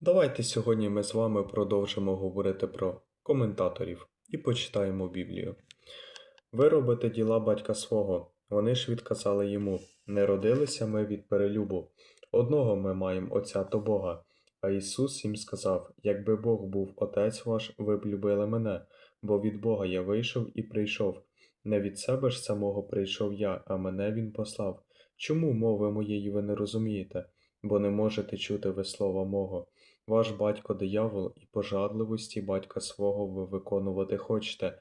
Давайте сьогодні ми з вами продовжимо говорити про коментаторів і почитаємо Біблію. Ви робите діла батька свого. Вони ж відказали йому: Не родилися ми від перелюбу. Одного ми маємо Отця то Бога. А Ісус їм сказав: Якби Бог був Отець ваш, ви б любили мене, бо від Бога я вийшов і прийшов. Не від себе ж самого прийшов я, а мене Він послав. Чому мови моєї ви не розумієте? Бо не можете чути ви слова мого. Ваш батько диявол, і пожадливості батька свого ви виконувати хочете.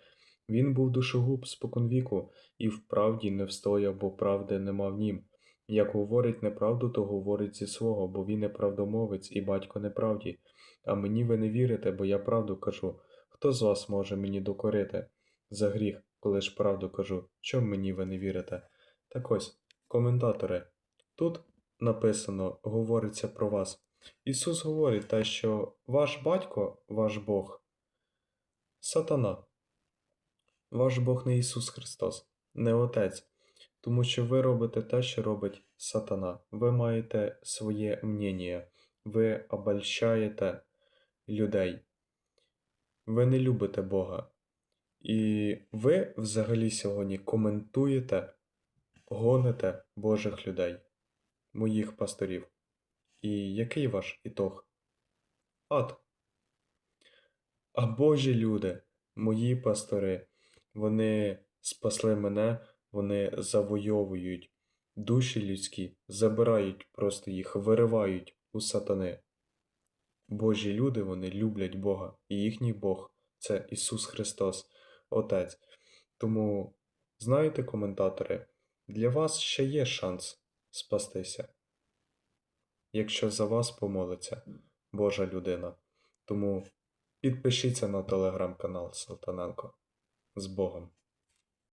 Він був душогуб споконвіку, і вправді не встояв, бо правди нема в нім. Як говорить неправду, то говорить зі свого, бо він неправдомовець і батько неправді. А мені ви не вірите, бо я правду кажу. Хто з вас може мені докорити? За гріх, коли ж правду кажу, чом мені ви не вірите? Так ось, коментатори, тут написано, говориться про вас. Ісус говорить те, що ваш батько, ваш Бог, сатана. Ваш Бог не Ісус Христос, не Отець, тому що ви робите те, що робить сатана. Ви маєте своє мнення, ви обольщаєте людей, ви не любите Бога. І ви взагалі сьогодні коментуєте, гоните Божих людей, моїх пасторів. І який ваш ітог? Ад. А Божі люди, мої пастори, вони спасли мене, вони завойовують душі людські, забирають просто їх, виривають у сатани. Божі люди, вони люблять Бога, і їхній Бог це Ісус Христос, Отець. Тому, знаєте, коментатори, для вас ще є шанс спастися, якщо за вас помолиться Божа людина. Тому підпишіться на телеграм-канал Салтаненко. З Богом.